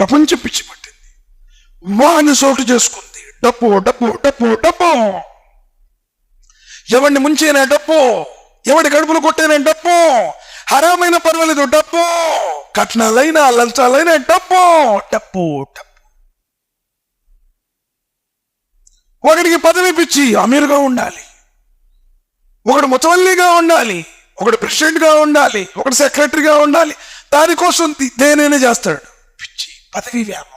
ప్రపంచ పిచ్చి పట్టింది. వాని చోటు చేసుకుంది. డప్పు డప్పు డప్పు డప్పు ఎవడిని ముంచేనా డప్పు ఎవడి గడుపులు కొట్టేనా డప్పు హరామైన పర్వాలేదు డప్పు కట్నాలైనా లంచాలైనా డప్పు డప్పు డప్పు ఒకడికి పదవి పిచ్చి అమీర్గా ఉండాలి. ఒకడు ముతవల్లిగా ఉండాలి. ఒకడు ప్రెసిడెంట్గా ఉండాలి. ఒకడు సెక్రటరీగా ఉండాలి. దానికోసం దేనైనా చేస్తాడు. పదవి వ్యామం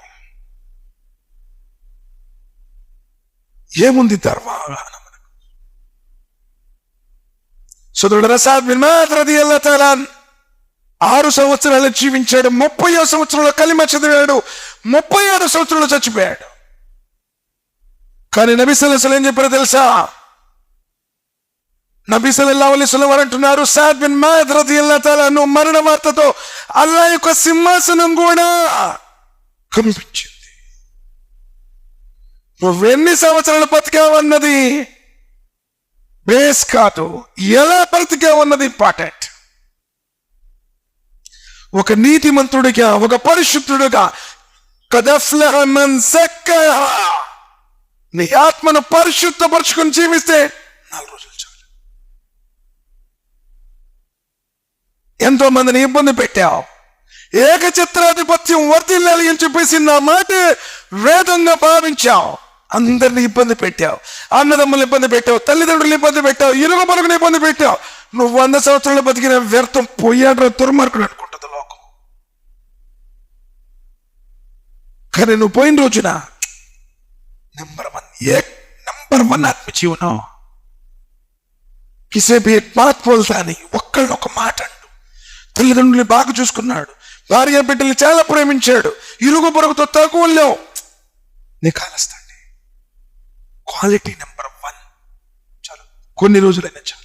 ఏముంది ధర్మాగానం సుదృఢ రసాద్ బిన్ మాత్రది ఆరు సంవత్సరాలు జీవించాడు ముప్పై సంవత్సరంలో కలిమ చదివాడు ముప్పై ఆరు సంవత్సరంలో చచ్చిపోయాడు కానీ నబీ సల్లల్లాహు ఏం చెప్పారో తెలుసా నబీ సల్లల్లాహు అలైహి వసల్లం వారు అంటున్నారు సాద్ బిన్ మాద్ రదియల్లాహు తాలా మరణ వార్తతో అల్లా యొక్క సింహాసనం కూడా కంపించింది నువ్వెన్ని సంవత్సరాలు బతికావన్నది? బేస్ కాదు ఎలా బ్రతికావన్నది ఇంపార్టెంట్. ఒక నీతిమంతుడిగా ఒక పరిశుద్ధుడుగా మన్ నీ ఆత్మను పరిశుద్ధపరుచుకుని జీవిస్తే నాలుగు రోజులు చాలు. ఎంతో మందిని ఇబ్బంది పెట్టావు. ఏకచిత్రాధిపత్యం వర్తిల్లాలి అని చెప్పేసి మాట వేదంగా భావించావు. అందరిని ఇబ్బంది పెట్టావు. అన్నదమ్ములను ఇబ్బంది పెట్టావు. తల్లిదండ్రులు ఇబ్బంది పెట్టావు. ఇరుగ మరుగుని ఇబ్బంది పెట్టావు. నువ్వు వంద సంవత్సరాలు బతికిన వ్యర్థం పోయాడు దుర్మార్గుడు అనుకుంటుంది లోకం. కానీ నువ్వు పోయిన రోజున నెంబర్ వన్ ఏ నెంబర్ వన్ ఆత్మజీవనం. కిసేపు ఏ పాత్ పోల్తాని ఒక్కళ్ళు ఒక మాట అండు తల్లిదండ్రుల్ని బాగా చూసుకున్నాడు. భార్య బిడ్డల్ని చాలా ప్రేమించాడు. ఇరుగు పొరుగుతో తక్కువ లేవు. నీ కాలస్తండి క్వాలిటీ నెంబర్ వన్ చాలు. కొన్ని రోజులైనా చాలు.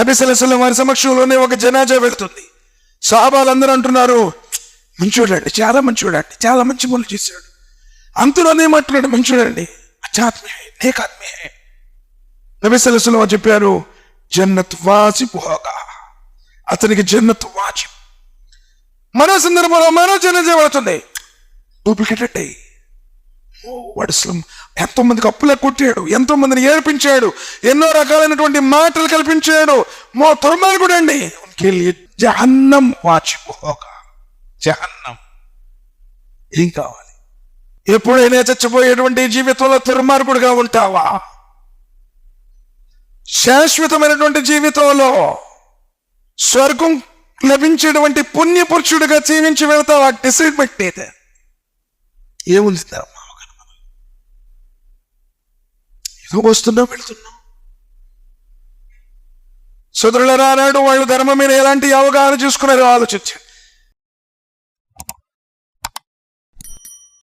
నబీసలసలం వారి సమక్షంలోనే ఒక జనాజా వెళ్తుంది. సాబాలందరూ అంటున్నారు మంచోడండి చాలా మంచివాడండి చాలా మంచి పనులు చేశాడు. అంతలోనే మాట్లాడు మంచివాడండి అచ్చాత్మే నేకాత్మే నబీసలసలం చెప్పారు జన్నత్ వాసి హోగా అతనికి జన్నత్ వాచి. మరో సందర్భంలో మరో జన్మ చేయబడుతుంది డూప్లికేటెడ్ అయ్యి వాడు అసలు ఎంతో మందికి అప్పులే కొట్టాడు ఎంతో మందిని ఏర్పించాడు ఎన్నో రకాలైనటువంటి మాటలు కల్పించాడు. మో దుర్మార్గుడు అండి. జహన్నం వాచిపోగా జహన్నం. ఏం కావాలి? ఎప్పుడైనా చచ్చిపోయేటువంటి జీవితంలో దుర్మార్గుడుగా ఉంటావా? శాశ్వతమైనటువంటి జీవితంలో స్వర్గం లభించేటువంటి పుణ్యపురుషుడిగా జీవించి వెళ్తావా డిసైడ్ పెట్టేదే. ఏముంది ఏదో వస్తున్నాం వెళ్తున్నాం సోదరుల రానాడు వాళ్ళు ధర్మం మీద ఎలాంటి అవగాహన చూసుకున్నారో ఆలోచించండి.